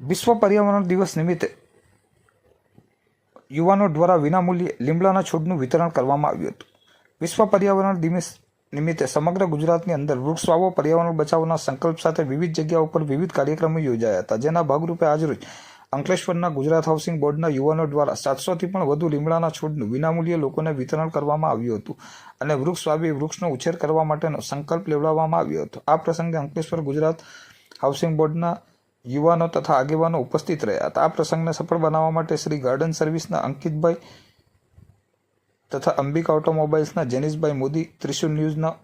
વિશ્વ પર્યાવરણ દિવસ નિમિત્તે યુવાનો દ્વારા વિનામૂલ્યે લીમડાના છોડનું વિતરણ કરવામાં આવ્યું હતું. વિશ્વ પર્યાવરણ દિવસ નિમિત્તે સમગ્ર ગુજરાતની અંદર વૃક્ષ વાવો પર્યાવરણ બચાવના સંકલ્પ સાથે વિવિધ જગ્યાઓ પર વિવિધ કાર્યક્રમો યોજાયા હતા. જેના ભાગરૂપે આજરોજ અંકલેશ્વરના ગુજરાત હાઉસિંગ બોર્ડના યુવાનો દ્વારા સાતસોથી પણ વધુ લીમડાના છોડનું વિનામૂલ્યે લોકોને વિતરણ કરવામાં આવ્યું હતું અને વૃક્ષ વાવી વૃક્ષનો ઉછેર કરવા માટેનો સંકલ્પ લેવડાવવામાં આવ્યો હતો. આ પ્રસંગે અંકલેશ્વર ગુજરાત હાઉસિંગ બોર્ડના યુવાનો તથા આગેવાનો ઉપસ્થિત રહ્યા. હતા આ પ્રસંગને સફળ બનાવવા માટે શ્રી ગાર્ડન સર્વિસના અંકિતભાઈ તથા અંબિકા ઓટોમોબાઈલ્સના જેનિશભાઈ મોદી, ત્રિશુલ ન્યૂઝના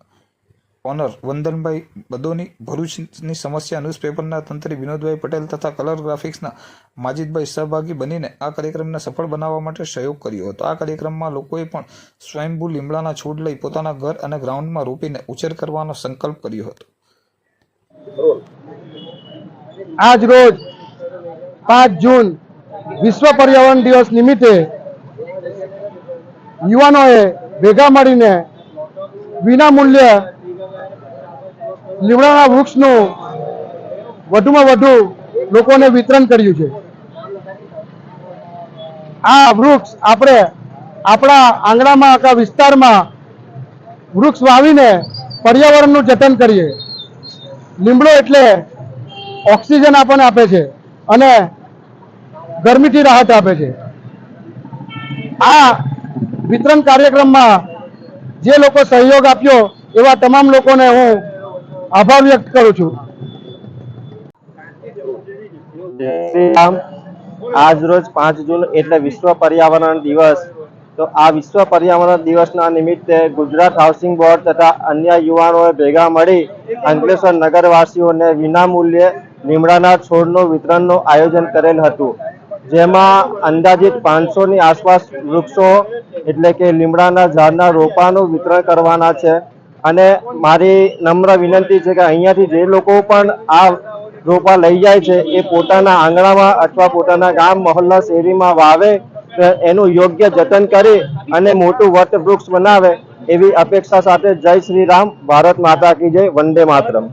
ઓનર વંદનભાઈ બદોની, ભરૂચની સમસ્યા ન્યૂઝપેપરના તંત્રી વિનોદભાઈ પટેલ તથા કલર ગ્રાફિક્સના માજીદભાઈ સહભાગી બનીને આ કાર્યક્રમને સફળ બનાવવા માટે સહયોગ કર્યો હતો. આ કાર્યક્રમમાં લોકોએ પણ સ્વયંભૂ લીમડાના છોડ લઈ પોતાના ઘર અને ગ્રાઉન્ડમાં રોપીને ઉછેર કરવાનો સંકલ્પ કર્યો હતો. આજ રોજ પાંચ જૂન વિશ્વ પર્યાવરણ દિવસ નિમિત્તે યુવાનોએ ભેગા મળીને વિના મૂલ્યે લીમડાના વૃક્ષનું વધુમાં વધુ લોકોને વિતરણ કર્યું છે. આ વૃક્ષ આપણે આપણા આંગણામાં આખા વિસ્તારમાં વૃક્ષ વાવીને પર્યાવરણનું જતન કરીએ. લીમડો એટલે ઓક્સિજન આપણને આપે છે અને ગરમીથી રાહત આપે છે. આ વિતરણ કાર્યક્રમમાં જે લોકો સહયોગ આપ્યો એવા તમામ લોકોને હું આભાર વ્યક્ત કરું છું. આજ રોજ પાંચ જૂન એટલે વિશ્વ પર્યાવરણ દિવસ. તો આ વિશ્વ પર્યાવરણ દિવસના નિમિત્તે ગુજરાત હાઉસિંગ બોર્ડ તથા અન્ય યુવાનોએ ભેગા મળી અંકલેશ્વર નગરવાસીઓને વિનામૂલ્યે લીમડાના છોડનું વિતરણનું આયોજન કરેલ હતું. જેમાં અંદાજિત પાંચસો ની આસપાસ વૃક્ષો એટલે કે લીમડાના ઝાડના રોપાનું વિતરણ કરવાના છે. અને મારી નમ્ર વિનંતી છે કે અહીંયાથી જે લોકો પણ આ રોપા લઈ જાય છે, એ પોતાના આંગણામાં અથવા પોતાના ગામ, મહોલ્લા, શેરીમાં વાવે એનું યોગ્ય જતન કરી અને મોટું વટ વૃક્ષ બનાવે એવી અપેક્ષા સાથે જય શ્રી રામ, ભારત માતા કી જય, વંદે માતરમ.